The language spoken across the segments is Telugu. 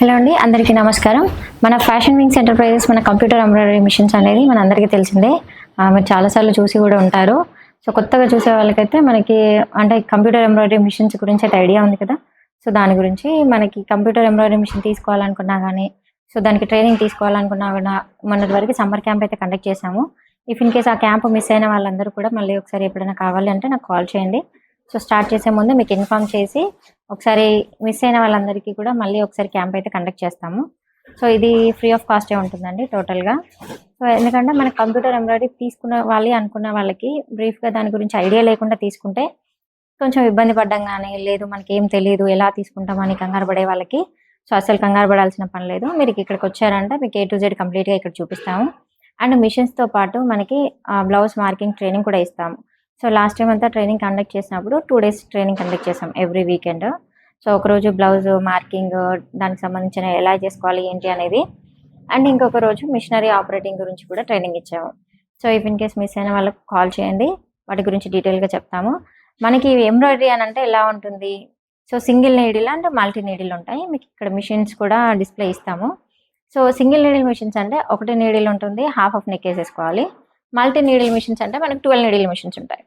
హలో అండి అందరికీ నమస్కారం. మన ఫ్యాషన్ వింగ్స్ ఎంటర్ప్రైజెస్ మన కంప్యూటర్ ఎంబ్రాయిడరీ మిషన్స్ అనేది మన అందరికీ తెలిసిందే మీరు చాలాసార్లు చూసి కూడా ఉంటారు. సో కొత్తగా చూసే వాళ్ళకైతే మనకి అంటే కంప్యూటర్ ఎంబ్రాయిడరీ మిషన్స్ గురించి అయితే ఐడియా ఉంది కదా. సో దాని గురించి మనకి కంప్యూటర్ ఎంబ్రాయిడరీ మిషన్ తీసుకోవాలనుకున్నా కానీ సో దానికి ట్రైనింగ్ తీసుకోవాలనుకున్నా కూడా మొన్నటి వరకు సమ్మర్ క్యాంప్ అయితే కండక్ట్ చేశాము. ఇఫ్ ఇన్ కేస్ ఆ క్యాంప్ మిస్ అయిన వాళ్ళందరూ కూడా మళ్ళీ ఒకసారి ఎప్పుడైనా కావాలి అంటే నాకు కాల్ చేయండి. సో స్టార్ట్ చేసే ముందు మీకు ఇన్ఫామ్ చేసి ఒకసారి మిస్ అయిన వాళ్ళందరికీ కూడా మళ్ళీ ఒకసారి క్యాంప్ అయితే కండక్ట్ చేస్తాము. సో ఇది ఫ్రీ ఆఫ్ కాస్టే ఉంటుందండి టోటల్గా. సో ఎందుకంటే మన కంప్యూటర్ ఎంబ్రాయిడరీ తీసుకున్న వాళ్ళు అనుకున్న వాళ్ళకి బ్రీఫ్గా దాని గురించి ఐడియా లేకుండా తీసుకుంటే కొంచెం ఇబ్బంది పడ్డం కానీ లేదు మనకి ఏం తెలియదు ఎలా తీసుకుంటామని కంగారు పడే వాళ్ళకి. సో అసలు కంగారు పడాల్సిన పని లేదు. మీరు ఇక్కడికి వచ్చారంటే మీకు ఏ టు జెడ్ కంప్లీట్గా ఇక్కడ చూపిస్తాము. అండ్ మిషన్స్తో పాటు మనకి బ్లౌజ్ మార్కింగ్ ట్రైనింగ్ కూడా ఇస్తాము. సో లాస్ట్ టైం అంతా ట్రైనింగ్ కండక్ట్ చేసినప్పుడు టూ డేస్ ట్రైనింగ్ కండక్ట్ చేసాం ఎవ్రీ వీకెండ్. సో ఒకరోజు బ్లౌజ్ మార్కింగ్ దానికి సంబంధించిన ఎలా చేసుకోవాలి ఏంటి అనేది. అండ్ ఇంకొక రోజు మిషనరీ ఆపరేటింగ్ గురించి కూడా ట్రైనింగ్ ఇచ్చాము. So if in case miss అయిన వాళ్ళకి కాల్ చేయండి. వాటి గురించి డీటెయిల్గా చెప్తాము. మనకి ఎంబ్రాయిడరీ అని అంటే ఎలా ఉంటుంది? So single needle and multi needle ఉంటాయి. మీకు ఇక్కడ మిషన్స్ కూడా డిస్ప్లే ఇస్తాము. సో సింగిల్ నీడిల్ మిషన్స్ అంటే ఒకటి నీడిల్ ఉంటుంది హాఫ్ ఆఫ్ నెక్ వేసేసుకోవాలి. మల్టీ నీడిల్ మిషన్స్ అంటే మనకు ట్వెల్వ్ నీడిల్ మిషన్స్ ఉంటాయి.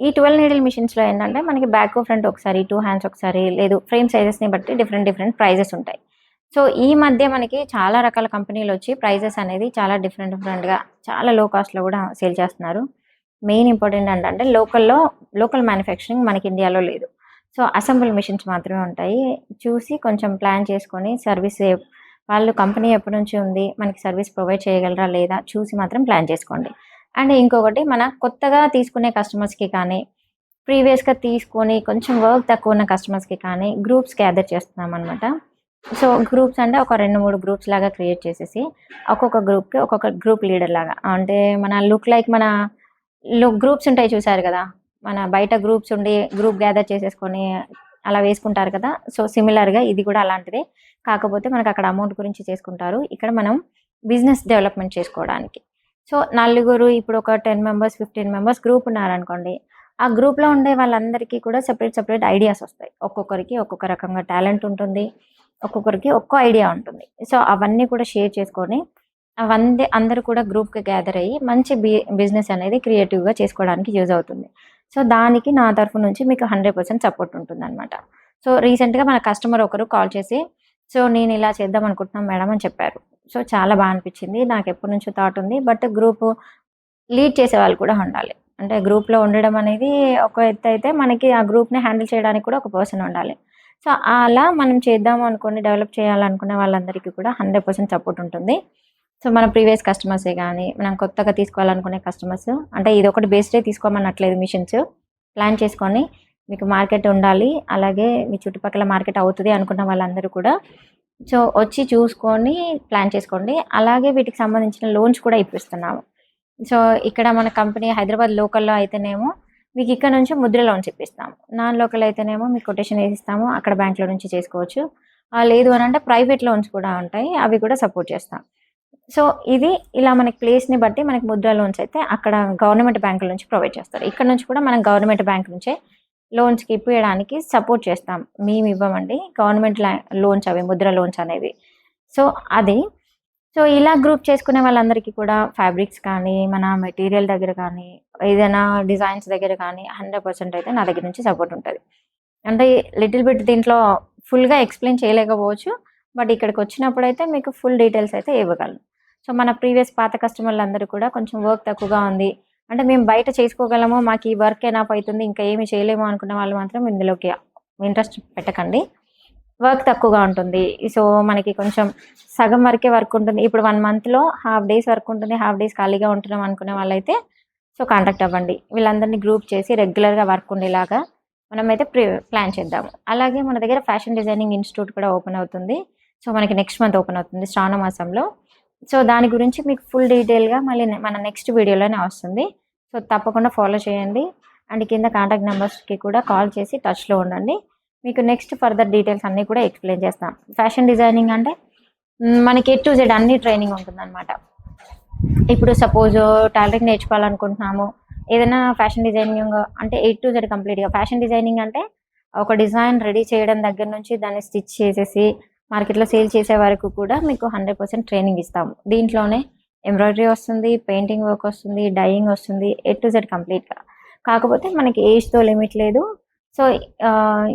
ఈ ట్వెల్వ్ నీడిల్ మిషన్స్లో ఏంటంటే మనకి బ్యాక్ ఫ్రంట్ ఒకసారి టూ హ్యాండ్స్ ఒకసారి లేదు ఫ్రేమ్ సైజెస్ని బట్టి డిఫరెంట్ డిఫరెంట్ ప్రైజెస్ ఉంటాయి. సో ఈ మధ్య మనకి చాలా రకాల కంపెనీలు వచ్చి ప్రైజెస్ అనేది చాలా డిఫరెంట్ డిఫరెంట్గా చాలా లో కాస్ట్లో కూడా సేల్ చేస్తున్నారు. మెయిన్ ఇంపార్టెంట్ ఏంటంటే లోకల్లో లోకల్ మ్యానుఫ్యాక్చరింగ్ మనకి ఇండియాలో లేదు. సో అసెంబుల్ మిషన్స్ మాత్రమే ఉంటాయి. చూసి కొంచెం ప్లాన్ చేసుకొని సర్వీస్ వాళ్ళు కంపెనీ ఎప్పటి నుంచి ఉంది మనకి సర్వీస్ ప్రొవైడ్ చేయగలరా లేదా చూసి మాత్రం ప్లాన్ చేసుకోండి. అండ్ ఇంకొకటి మన కొత్తగా తీసుకునే కస్టమర్స్కి కానీ ప్రీవియస్గా తీసుకొని కొంచెం వర్క్ తక్కువ ఉన్న కస్టమర్స్కి కానీ గ్రూప్స్ గ్యాదర్ చేస్తున్నాం అనమాట సో గ్రూప్స్ అంటే ఒక రెండు మూడు గ్రూప్స్ లాగా క్రియేట్ చేసేసి ఒక్కొక్క గ్రూప్కి ఒక్కొక్క గ్రూప్ లీడర్ లాగా. అంటే మన లుక్ లైక్ మన లుక్ గ్రూప్స్ ఉంటాయి చూసారు కదా? మన బయట గ్రూప్స్ ఉండి గ్రూప్ గ్యాదర్ చేసేసుకొని అలా వేసుకుంటారు కదా? సో సిమిలర్గా ఇది కూడా అలాంటిదే. కాకపోతే మనకు అక్కడ అమౌంట్ గురించి చేసుకుంటారు. ఇక్కడ మనం బిజినెస్ డెవలప్మెంట్ చేసుకోవడానికి. సో నలుగురు ఇప్పుడు ఒక ten members fifteen members group ఉన్నారనుకోండి ఆ గ్రూప్లో ఉండే వాళ్ళందరికీ కూడా సెపరేట్ సెపరేట్ ఐడియాస్ వస్తాయి. ఒక్కొక్కరికి ఒక్కొక్క రకంగా టాలెంట్ ఉంటుంది ఒక్కొక్కరికి ఒక్కో ఐడియా ఉంటుంది. సో అవన్నీ కూడా షేర్ చేసుకొని అవన్నీ అందరూ కూడా గ్రూప్కి గ్యాదర్ అయ్యి మంచి బి బిజినెస్ అనేది క్రియేటివ్గా చేసుకోవడానికి యూజ్ అవుతుంది. సో దానికి నా తరఫు నుంచి మీకు హండ్రెడ్ పర్సెంట్ సపోర్ట్ ఉంటుంది అనమాట సో రీసెంట్గా మన కస్టమర్ ఒకరు కాల్ చేసి సో నేను ఇలా చేద్దాం అనుకుంటున్నాను మేడం అని చెప్పారు. సో చాలా బాగా అనిపించింది నాకు ఎప్పటి నుంచో థాట్ ఉంది. బట్ గ్రూప్ లీడ్ చేసే వాళ్ళు కూడా ఉండాలి. అంటే గ్రూప్లో ఉండడం అనేది ఒక ఎత్తు అయితే మనకి ఆ గ్రూప్ని హ్యాండిల్ చేయడానికి కూడా ఒక పర్సన్ ఉండాలి. సో అలా మనం చేద్దాం అనుకుని డెవలప్ చేయాలనుకునే వాళ్ళందరికీ కూడా హండ్రెడ్ పర్సెంట్ సపోర్ట్ ఉంటుంది. సో మన ప్రీవియస్ కస్టమర్సే కానీ మనం కొత్తగా తీసుకోవాలనుకునే కస్టమర్స్ అంటే ఇది ఒకటి బేస్డే తీసుకోమన్నట్లేదు మిషన్స్. ప్లాన్ చేసుకొని మీకు మార్కెట్ ఉండాలి. అలాగే మీ చుట్టుపక్కల మార్కెట్ అవుతుంది అనుకున్న వాళ్ళందరూ కూడా సో వచ్చి చూసుకొని ప్లాన్ చేసుకోండి. అలాగే వీటికి సంబంధించిన లోన్స్ కూడా ఇప్పిస్తున్నాము. సో ఇక్కడ మన కంపెనీ హైదరాబాద్ లోకల్లో అయితేనేమో మీకు ఇక్కడ నుంచి ముద్ర లోన్స్ ఇప్పిస్తాము. నాన్ లోకల్ అయితేనేమో మీకు కొటేషన్ వేసిస్తాము. అక్కడ బ్యాంక్లో నుంచి చేసుకోవచ్చు. లేదు అని అంటే ప్రైవేట్ లోన్స్ కూడా ఉంటాయి. అవి కూడా సపోర్ట్ చేస్తాం. సో ఇది ఇలా మనకి ప్లేస్ని బట్టి మనకి ముద్ర లోన్స్ అయితే అక్కడ గవర్నమెంట్ బ్యాంకుల నుంచి ప్రొవైడ్ చేస్తారు. ఇక్కడ నుంచి కూడా మనం గవర్నమెంట్ బ్యాంక్ నుంచే లోన్స్కి ఇప్పించడానికి సపోర్ట్ చేస్తాం. మేము ఇవ్వమండి. గవర్నమెంట్ లోన్స్ అవి ముద్ర లోన్స్ అనేవి. సో అది. సో ఇలా గ్రూప్ చేసుకునే వాళ్ళందరికీ కూడా ఫ్యాబ్రిక్స్ కానీ మన మెటీరియల్ దగ్గర కానీ ఏదైనా డిజైన్స్ దగ్గర కానీ హండ్రెడ్ పర్సెంట్ అయితే నా దగ్గర నుంచి సపోర్ట్ ఉంటుంది. అంటే లిటిల్ బిట్ దీంట్లో ఫుల్గా ఎక్స్ప్లెయిన్ చేయలేకపోవచ్చు. బట్ ఇక్కడికి వచ్చినప్పుడు అయితే మీకు ఫుల్ డీటెయిల్స్ అయితే ఇవ్వగలను. సో మన ప్రీవియస్ పాత కస్టమర్లు అందరూ కూడా కొంచెం వర్క్ తక్కువగా ఉంది. అంటే మేము బయట చేసుకోగలము మాకు ఈ వర్క్ ఎనాఫ్ అవుతుంది ఇంకా ఏమి చేయలేము అనుకున్న వాళ్ళు మాత్రం ఇందులోకి ఇంట్రెస్ట్ పెట్టకండి. వర్క్ తక్కువగా ఉంటుంది. సో మనకి కొంచెం సగం వరకే వర్క్ ఉంటుంది. ఇప్పుడు వన్ మంత్లో హాఫ్ డేస్ వర్క్ ఉంటుంది హాఫ్ డేస్ ఖాళీగా ఉంటున్నాం అనుకునే వాళ్ళైతే సో కాంటాక్ట్ అవ్వండి. వీళ్ళందరినీ గ్రూప్ చేసి రెగ్యులర్గా వర్క్ ఉండేలాగా మనమైతే ప్రి ప్లాన్ చేద్దాము. అలాగే మన దగ్గర ఫ్యాషన్ డిజైనింగ్ ఇన్స్టిట్యూట్ కూడా ఓపెన్ అవుతుంది. సో మనకి నెక్స్ట్ మంత్ ఓపెన్ అవుతుంది శ్రావణ మాసంలో. సో దాని గురించి మీకు ఫుల్ డీటెయిల్గా మళ్ళీ మన నెక్స్ట్ వీడియోలోనే వస్తుంది. సో తప్పకుండా ఫాలో చేయండి. అండ్ కింద కాంటాక్ట్ నెంబర్స్కి కూడా కాల్ చేసి టచ్లో ఉండండి. మీకు నెక్స్ట్ ఫర్దర్ డీటెయిల్స్ అన్నీ కూడా ఎక్స్ప్లెయిన్ చేస్తాం. ఫ్యాషన్ డిజైనింగ్ అంటే మనకి ఎ టు జెడ్ అన్ని ట్రైనింగ్ ఉంటుందన్నమాట. ఇప్పుడు సపోజ్ టైలరింగ్ నేర్చుకోవాలనుకుంటున్నాము. ఏదైనా ఫ్యాషన్ డిజైనింగ్ అంటే ఎయిట్ టు జెడ్ కంప్లీట్గా ఫ్యాషన్ డిజైనింగ్ అంటే ఒక డిజైన్ రెడీ చేయడం దగ్గర నుంచి దాన్ని స్టిచ్ చేసేసి మార్కెట్లో సేల్ చేసే వరకు కూడా మీకు హండ్రెడ్ పర్సెంట్ ట్రైనింగ్ ఇస్తాము. దీంట్లోనే ఎంబ్రాయిడరీ వస్తుంది పెయింటింగ్ వర్క్ వస్తుంది డైయింగ్ వస్తుంది ఏ టు జెడ్ కంప్లీట్గా. కాకపోతే మనకి ఏజ్తో లిమిట్ లేదు. సో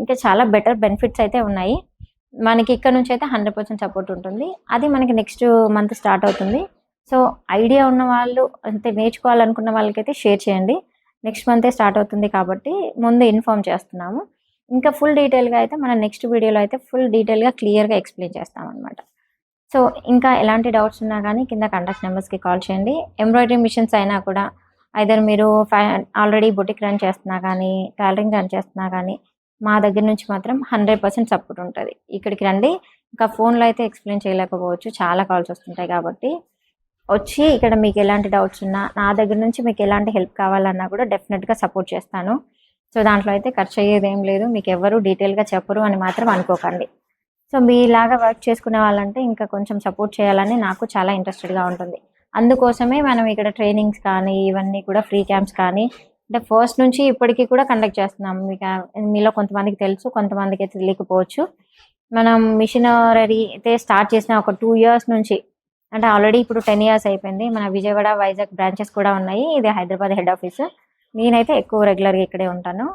ఇంకా చాలా బెటర్ బెనిఫిట్స్ అయితే ఉన్నాయి. మనకి ఇక్కడ నుంచి అయితే హండ్రెడ్ పర్సెంట్ సపోర్ట్ ఉంటుంది. అది మనకి నెక్స్ట్ మంత్ స్టార్ట్ అవుతుంది. సో ఐడియా ఉన్న వాళ్ళు అంటే నేర్చుకోవాలనుకున్న వాళ్ళకైతే షేర్ చేయండి. నెక్స్ట్ మంతే స్టార్ట్ అవుతుంది కాబట్టి ముందు ఇన్ఫామ్ చేస్తున్నాము. ఇంకా ఫుల్ డీటెయిల్గా అయితే మనం నెక్స్ట్ వీడియోలో అయితే ఫుల్ డీటెయిల్గా క్లియర్గా ఎక్స్ప్లెయిన్ చేస్తాం అనమాట సో ఇంకా ఎలాంటి డౌట్స్ ఉన్నా కానీ కింద కాంటాక్ట్ నెంబర్స్కి కాల్ చేయండి. ఎంబ్రాయిడరీ మిషన్స్ అయినా కూడా ఐదర్ మీరు ఆల్రెడీ బొటిక్ రన్ చేస్తున్నా కానీ టైలరింగ్ రన్ చేస్తున్నా కానీ మా దగ్గర నుంచి మాత్రం హండ్రెడ్ పర్సెంట్ సపోర్ట్ ఉంటుంది. ఇక్కడికి రండి. ఇంకా ఫోన్లో అయితే ఎక్స్ప్లెయిన్ చేయలేకపోవచ్చు. చాలా కాల్స్ వస్తుంటాయి కాబట్టి వచ్చి ఇక్కడ మీకు ఎలాంటి డౌట్స్ ఉన్నా నా దగ్గర నుంచి మీకు ఎలాంటి హెల్ప్ కావాలన్నా కూడా డెఫినెట్గా సపోర్ట్ చేస్తాను. సో దాంట్లో అయితే ఖర్చు అయ్యేది ఏం లేదు. మీకు ఎవరు డీటెయిల్గా చెప్పరు అని మాత్రం అనుకోకండి. సో మీలాగా వర్క్ చేసుకునే వాళ్ళంటే ఇంకా కొంచెం సపోర్ట్ చేయాలని నాకు చాలా ఇంట్రెస్టెడ్గా ఉంటుంది. అందుకోసమే మనం ఇక్కడ ట్రైనింగ్స్ కానీ ఇవన్నీ కూడా ఫ్రీ క్యాంప్స్ కానీ అంటే ఫస్ట్ నుంచి ఇప్పటికీ కూడా కండక్ట్ చేస్తున్నాం. మీకు మీలో కొంతమందికి తెలుసు కొంతమందికి అయితే తెలియకపోవచ్చు. మనం మిషనరీ అయితే స్టార్ట్ చేసిన ఒక టూ ఇయర్స్ నుంచి అంటే ఆల్రెడీ ఇప్పుడు టెన్ ఇయర్స్ అయిపోయింది. మన విజయవాడ వైజాగ్ బ్రాంచెస్ కూడా ఉన్నాయి. ఇది హైదరాబాద్ హెడ్ ఆఫీస్. నేనైతే ఎక్కువ రెగ్యులర్గా ఇక్కడే ఉంటాను.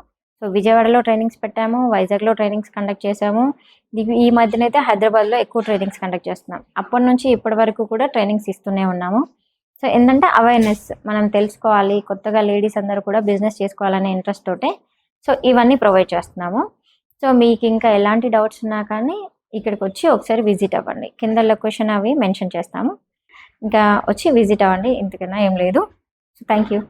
సో విజయవాడలో ట్రైనింగ్స్ పెట్టాము వైజాగ్లో ట్రైనింగ్స్ కండక్ట్ చేసాము ఈ మధ్యనైతే హైదరాబాద్లో ఎక్కువ ట్రైనింగ్స్ కండక్ట్ చేస్తున్నాం. అప్పటి నుంచి ఇప్పటి వరకు కూడా ట్రైనింగ్స్ ఇస్తూనే ఉన్నాము. సో ఏంటంటే అవేర్నెస్ మనం తెలుసుకోవాలి కొత్తగా లేడీస్ అందరూ కూడా బిజినెస్ చేసుకోవాలనే ఇంట్రెస్ట్ తోటే సో ఇవన్నీ ప్రొవైడ్ చేస్తున్నాము. సో మీకు ఇంకా ఎలాంటి డౌట్స్ ఉన్నా కానీ ఇక్కడికి వచ్చి ఒకసారి విజిట్ అవ్వండి. కింద లొకేషన్ అవి మెన్షన్ చేస్తాము. ఇంకా వచ్చి విజిట్ అవ్వండి. ఇంతకన్నా ఏం లేదు. So thank you.